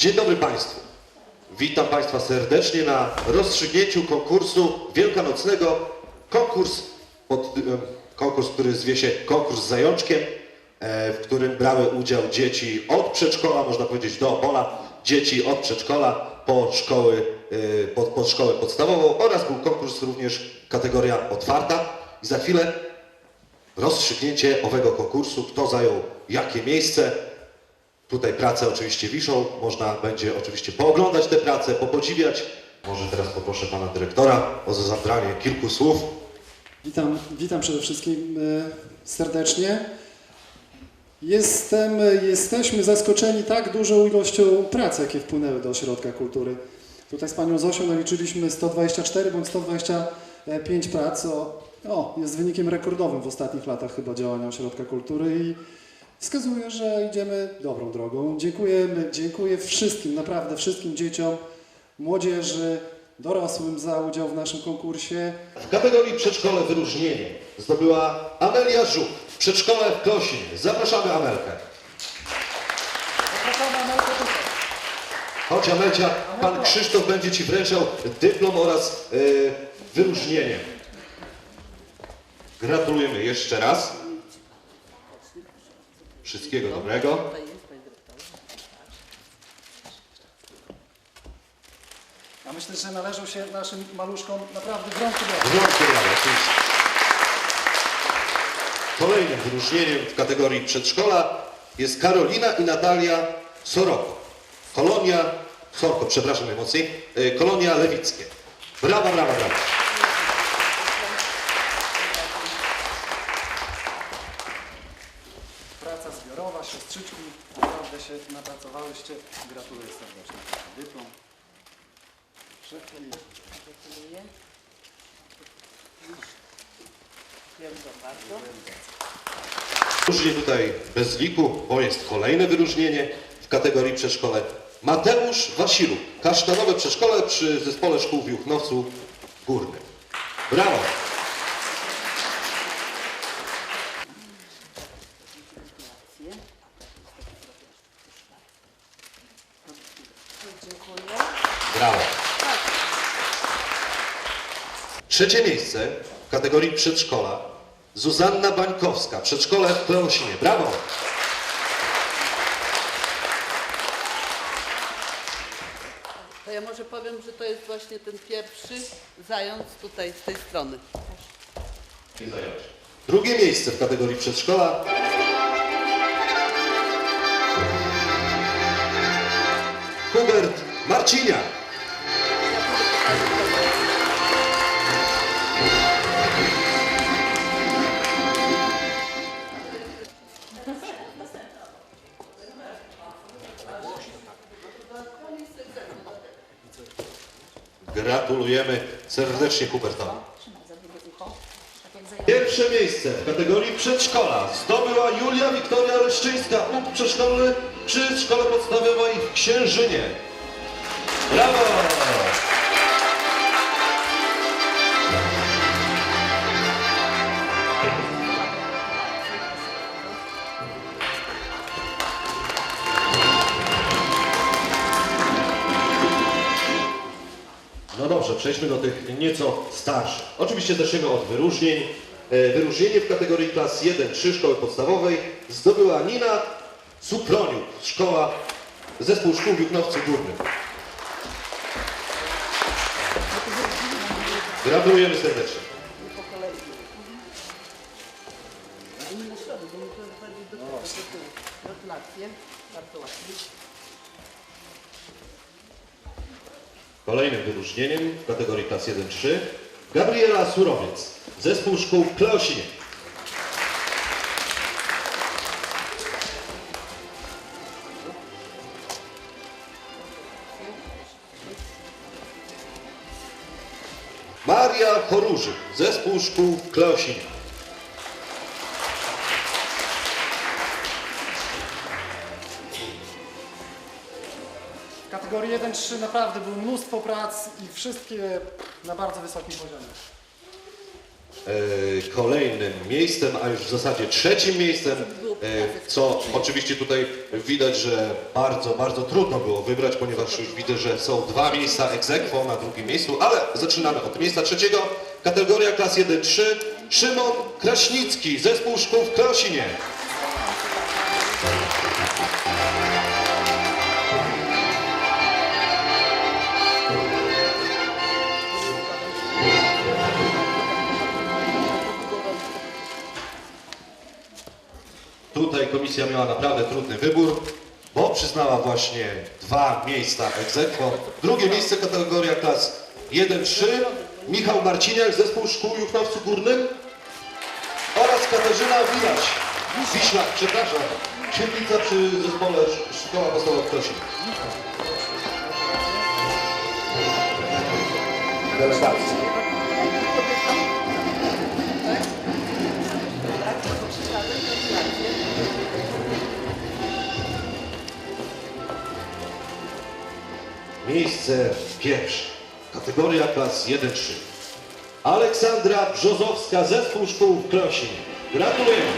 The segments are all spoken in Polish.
Dzień dobry Państwu. Witam Państwa serdecznie na rozstrzygnięciu konkursu wielkanocnego. Konkurs, pod, konkurs, który zwie się Konkurs z Zajączkiem, e, w którym brały udział dzieci od przedszkola, można powiedzieć do opola, dzieci od przedszkola po szkoły, e, pod, pod szkołę podstawową oraz był konkurs również kategoria otwarta. I za chwilę rozstrzygnięcie owego konkursu, kto zajął jakie miejsce. Tutaj prace oczywiście wiszą, można będzie oczywiście pooglądać te prace, popodziwiać. Może teraz poproszę pana dyrektora o zabranie kilku słów. Witam, witam przede wszystkim e, serdecznie. Jestem, e, jesteśmy zaskoczeni tak dużą ilością prac, jakie wpłynęły do Ośrodka Kultury. Tutaj z panią Zosią naliczyliśmy 124 bądź 125 prac, o, o, jest wynikiem rekordowym w ostatnich latach chyba działania Ośrodka Kultury i wskazuje, że idziemy dobrą drogą. Dziękujemy, dziękuję wszystkim, naprawdę wszystkim dzieciom, młodzieży, dorosłym za udział w naszym konkursie. W kategorii przedszkole wyróżnienie zdobyła Amelia Żuk w przedszkole w Klosinie. Zapraszamy Amelkę. Chodź Amelcia, pan Krzysztof będzie ci wręczał dyplom oraz e, wyróżnienie. Gratulujemy jeszcze raz. Wszystkiego dobrego. A myślę, że należą się naszym maluszkom naprawdę gromkie brawa. Wrątkie brawa. Kolejnym wyróżnieniem w kategorii przedszkola jest Karolina i Natalia Soroko. Kolonia, Sorko, przepraszam najmocniej, e, Kolonia Lewickie. Brawa, brawa, brawa. Praca zbiorowa, siostrzyczki, naprawdę się napracowałyście. Gratuluję serdecznie. Dyplom. Gratuluję. Dziękuję bardzo. Tutaj bez liku, bo jest kolejne wyróżnienie w kategorii przedszkole. Mateusz Wasiluk, kasztanowe przedszkole przy Zespole Szkół w Juchnowcu Górnym. Brawo. Gratulacje. Dziękuję. Brawo. Trzecie miejsce w kategorii przedszkola Zuzanna Bańkowska, przedszkole w Kleosinie. Brawo! To ja może powiem, że to jest właśnie ten pierwszy zając tutaj z tej strony. Drugie miejsce w kategorii przedszkola Hubert Marcinia. Gratulujemy serdecznie Hubertowi. Pierwsze miejsce w kategorii przedszkola zdobyła Julia Wiktoria Leszczyńska, punkt przedszkolny przy szkole podstawowej w Księżynie. Brawo! Dobrze, przejdźmy do tych nieco starszych. Oczywiście zaczniemy od wyróżnień. E, Wyróżnienie w kategorii klas 1-3 szkoły podstawowej zdobyła Nina Suproniuk, szkoła, zespół szkół w Juchnowcu Górnym. Gratulujemy serdecznie. Po kolei. Inny Kolejnym wyróżnieniem w kategorii klas 1-3 Gabriela Surowiec, zespół szkół Kleosinie. Maria Chorużyk, zespół szkół Kleosinie. Kategorii 1-3 naprawdę było mnóstwo prac i wszystkie na bardzo wysokim poziomie. e, kolejnym miejscem, a już w zasadzie trzecim miejscem, e, co oczywiście tutaj widać, że bardzo, bardzo trudno było wybrać, ponieważ już widzę, że są dwa miejsca ex aequo na drugim miejscu, ale zaczynamy od miejsca trzeciego. Kategoria klas 1-3. Szymon Kraśnicki, zespół szkół w Krosinie. Komisja miała naprawdę trudny wybór, bo przyznała właśnie dwa miejsca aequo. Drugie miejsce kategoria klas 1-3. Michał Marciniak, zespół szkół Juchnowcu Górnym oraz Katarzyna Wilaś. Wiślak, przepraszam. Świetlica przy zespole Sz- Szkoła Podstawowa w Krosie. Delegacja. Miejsce pierwsze. Kategoria klas 1-3. Aleksandra Brzozowska, zespół szkół w Krosinie. Gratulujemy.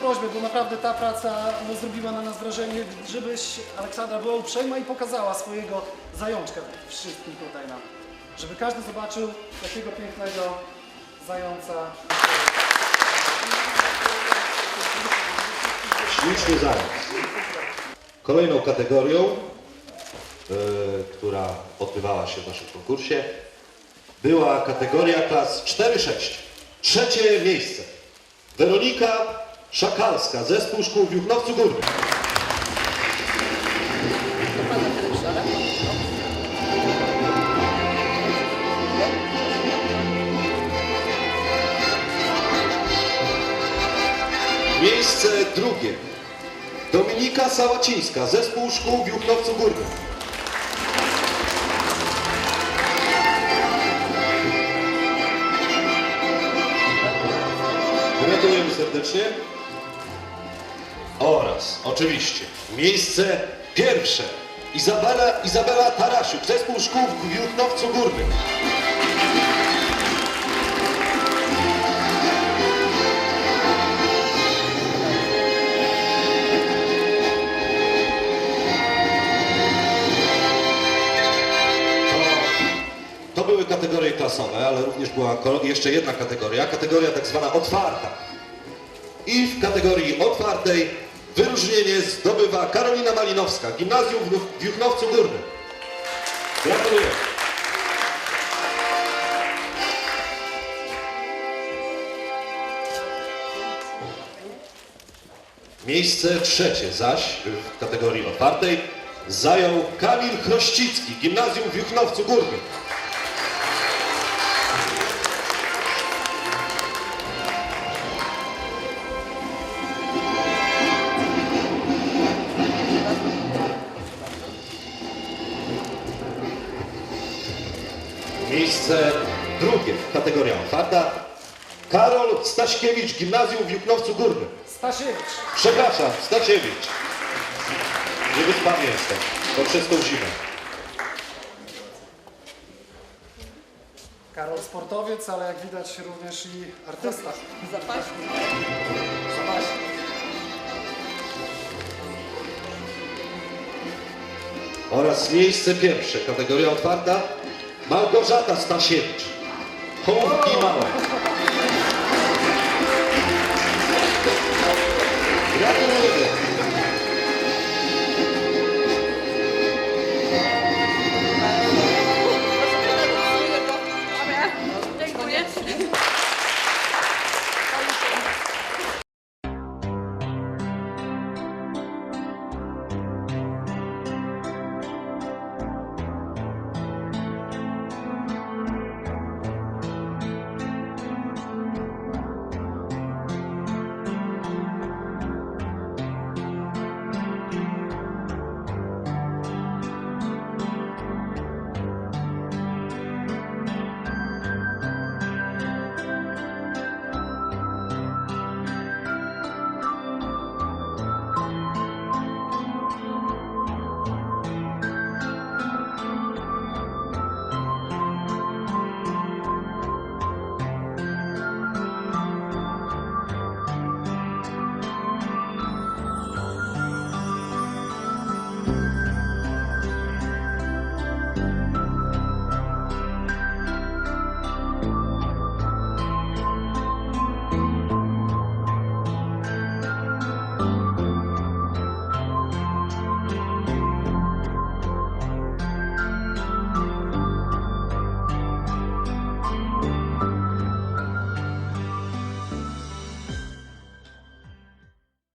Prośbę, bo naprawdę ta praca no, zrobiła na nas wrażenie, żebyś Aleksandra była uprzejma i pokazała swojego zajączka wszystkim tutaj nam. Żeby każdy zobaczył takiego pięknego zająca. Śliczny zając. Kolejną kategorią, e, która odbywała się w naszym konkursie, była kategoria klas 4-6. Trzecie miejsce. Weronika Szakalska, zespół szkół w Juchnowcu Górnym. Miejsce drugie. Dominika Sałacińska, zespół szkół w Juchnowcu Górnym. Gratulujemy serdecznie. Oraz oczywiście miejsce pierwsze. Izabela, Izabela Tarasiuk, zespół szkół w Juchnowcu Górnym. Ale również była jeszcze jedna kategoria, kategoria tak zwana otwarta. I w kategorii otwartej wyróżnienie zdobywa Karolina Malinowska, gimnazjum w Juchnowcu Górnym. Gratuluję. Miejsce trzecie zaś w kategorii otwartej zajął Kamil Chrościcki, gimnazjum w Juchnowcu Górnym. Miejsce drugie, kategoria otwarta. Karol Staśkiewicz, gimnazjum w Juchnowcu Górnym. Stasiewicz. Przepraszam, Stasiewicz. Niewyspany jestem, to przez tą zimę. Karol sportowiec, ale jak widać również i artysta. Zapaśnik. Zapaśnik. Oraz miejsce pierwsze, kategoria otwarta. Małgorzata Stasiewicz. Małe. Gratulujemy.